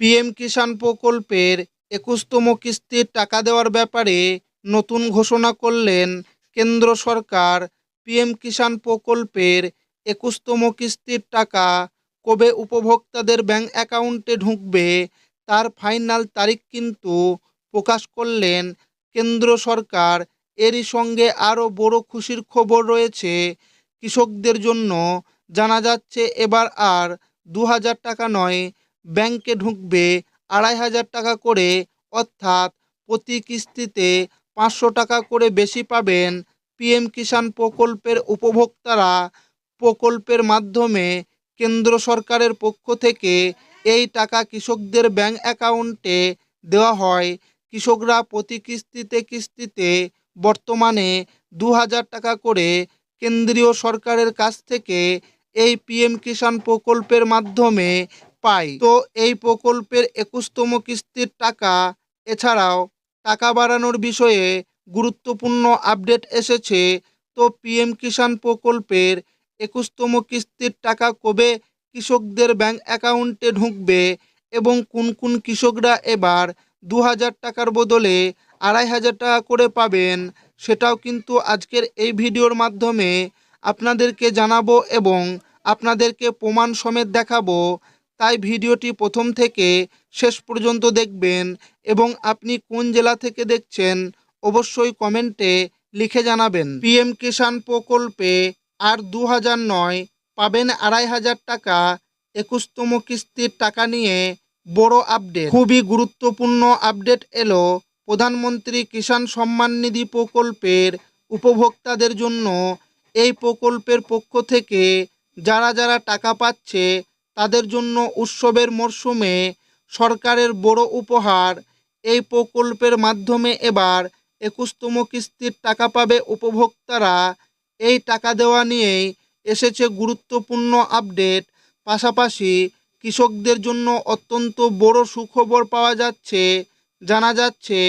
PM কিষাণ প্রকল্পের একুশতম কিস্তির টাকা দেওয়ার ব্যাপারে নতুন ঘোষণা করলেন কেন্দ্র সরকার। পিএম কিষাণ প্রকল্পের একুশতম কিস্তির টাকা কবে উপভোক্তাদের ব্যাংক অ্যাকাউন্টে ঢুকবে তার ফাইনাল তারিখ কিন্তু প্রকাশ করলেন কেন্দ্র সরকার। এরই সঙ্গে আরও বড় খুশির খবর রয়েছে। কৃষকদের জন্য জানা যাচ্ছে এবার আর দু হাজার টাকা নয় ব্যাংকে ঢুকবে আড়াই হাজার টাকা করে, অর্থাৎ প্রতি কিস্তিতে পাঁচশো টাকা করে বেশি পাবেন পিএম কিষাণ প্রকল্পের উপভোক্তারা। প্রকল্পের মাধ্যমে কেন্দ্র সরকারের পক্ষ থেকে এই টাকা কৃষকদের ব্যাংক অ্যাকাউন্টে দেওয়া হয়। কৃষকরা প্রতি কিস্তিতে কিস্তিতে বর্তমানে দু হাজার টাকা করে কেন্দ্রীয় সরকারের কাছ থেকে এই পিএম কিষাণ প্রকল্পের মাধ্যমে পাই। তো এই প্রকল্পের একুশতম কিস্তির টাকা, এছাড়াও টাকা বাড়ানোর বিষয়ে গুরুত্বপূর্ণ আপডেট এসেছে। তো পিএম কিষাণ প্রকল্পের একুশতম কিস্তির টাকা কবে কৃষকদের ব্যাংক অ্যাকাউন্টে ঢুকবে এবং কোন কোন কৃষকরা এবার দু হাজার টাকার বদলে আড়াই হাজার টাকা করে পাবেন, সেটাও কিন্তু আজকের এই ভিডিওর মাধ্যমে আপনাদেরকে জানাব এবং আপনাদেরকে প্রমাণ সমেত দেখাবো। তাই ভিডিওটি প্রথম থেকে শেষ পর্যন্ত দেখবেন এবং আপনি কোন জেলা থেকে দেখছেন অবশ্যই কমেন্টে লিখে জানাবেন। পিএম কিষাণ প্রকল্পে আর দু হাজার নয় পাবেন আড়াই হাজার টাকা একুশতম কিস্তির টাকা নিয়ে বড় আপডেট। খুবই গুরুত্বপূর্ণ আপডেট এলো প্রধানমন্ত্রী কিষাণ সম্মান নিধি প্রকল্পের উপভোক্তাদের জন্য। এই প্রকল্পের পক্ষ থেকে যারা যারা টাকা পাচ্ছে তাদের জন্য উৎসবের মরশুমে সরকারের বড় উপহার। এই প্রকল্পের মাধ্যমে এবার একুশতম কিস্তির টাকা পাবে উপভোক্তারা। এই টাকা দেওয়া নিয়েই এসেছে গুরুত্বপূর্ণ আপডেট। পাশাপাশি কৃষকদের জন্য অত্যন্ত বড় সুখবর পাওয়া যাচ্ছে, জানা যাচ্ছে,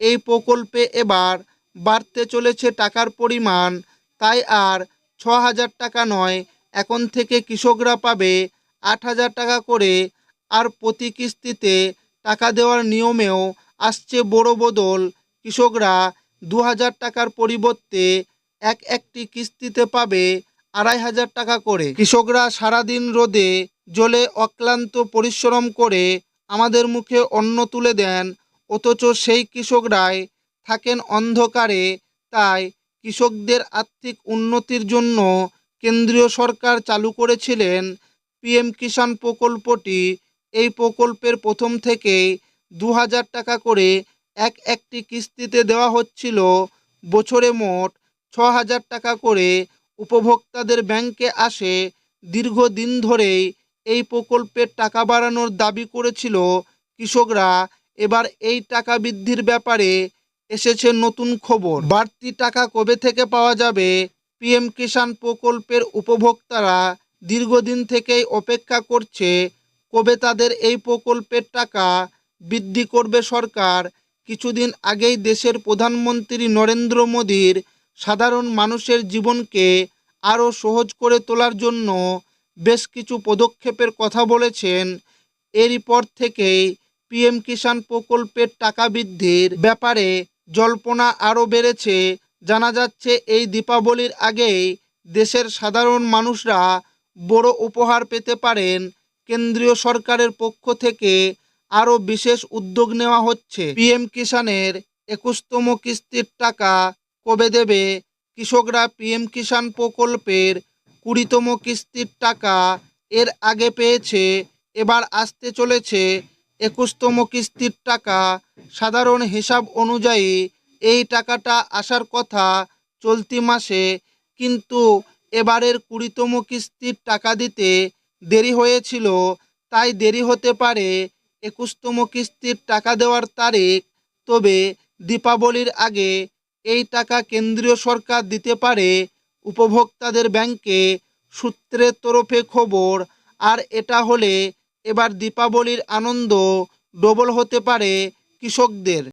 এই প্রকল্পে এবার বাড়তে চলেছে টাকার পরিমাণ। তাই আর ছ হাজার টাকা নয়, এখন থেকে কৃষকরা পাবে আট হাজার টাকা করে আর প্রতি কিস্তিতে টাকা দেওয়ার নিয়মেও আসছে বড় বদল। কৃষকরা দু হাজার টাকার পরিবর্তে এক একটি কিস্তিতে পাবে আড়াই হাজার টাকা করে। কৃষকরা সারাদিন রোদে জলে অক্লান্ত পরিশ্রম করে আমাদের মুখে অন্ন তুলে দেন, অথচ সেই কৃষকরাই থাকেন অন্ধকারে। তাই কৃষকদের আর্থিক উন্নতির জন্য কেন্দ্রীয় সরকার চালু করেছিলেন পিএম কিষাণ প্রকল্পটি এই প্রকল্পের প্রথম থেকেই দু হাজার টাকা করে এক একটি কিস্তিতে দেওয়া হচ্ছিল। বছরে মোট ছ হাজার টাকা করে উপভোক্তাদের ব্যাংকে আসে। দীর্ঘদিন ধরেই এই প্রকল্পের টাকা বাড়ানোর দাবি করেছিল কৃষকরা। এবার এই টাকা বৃদ্ধির ব্যাপারে এসেছে নতুন খবর। বাড়তি টাকা কবে থেকে পাওয়া যাবে? পিএম কিষাণ প্রকল্পের উপভোক্তারা দীর্ঘদিন থেকেই অপেক্ষা করছে, কবে তাদের এই প্রকল্পের টাকা বৃদ্ধি করবে সরকার? কিছুদিন আগেই দেশের প্রধানমন্ত্রী নরেন্দ্র মোদীর সাধারণ মানুষের জীবনকে আরও সহজ করে তোলার জন্য বেশ কিছু পদক্ষেপের কথা বলেছেন। এরই পর থেকেই পিএম কিষাণ প্রকল্পের টাকা বৃদ্ধির ব্যাপারে জল্পনা আরও বেড়েছে। জানা যাচ্ছে, এই দীপাবলির আগেই দেশের সাধারণ মানুষরা বড় উপহার পেতে পারেন কেন্দ্রীয় সরকারের পক্ষ থেকে আরও বিশেষ উদ্যোগ নেওয়া হচ্ছে। পিএম কিষাণের একুশতম কিস্তির টাকা কবে দেবে? কৃষকরা পিএম কিষাণ প্রকল্পের কুড়িতম কিস্তির টাকা এর আগে পেয়েছে, এবার আসতে চলেছে একুশতম কিস্তির টাকা। সাধারণ হিসাব অনুযায়ী এই টাকাটা আসার কথা চলতি মাসে, কিন্তু এবারের কুড়িতম কিস্তির টাকা দিতে দেরি হয়েছিল, তাই দেরি হতে পারে একুশতম কিস্তির টাকা দেওয়ার তারিখ। তবে দীপাবলির আগে এই টাকা কেন্দ্রীয় সরকার দিতে পারে উপভোক্তাদের ব্যাংকে সূত্রের তরফে খবর। আর এটা হলে এবার দীপাবলির আনন্দ ডবল হতে পারে কৃষকদের।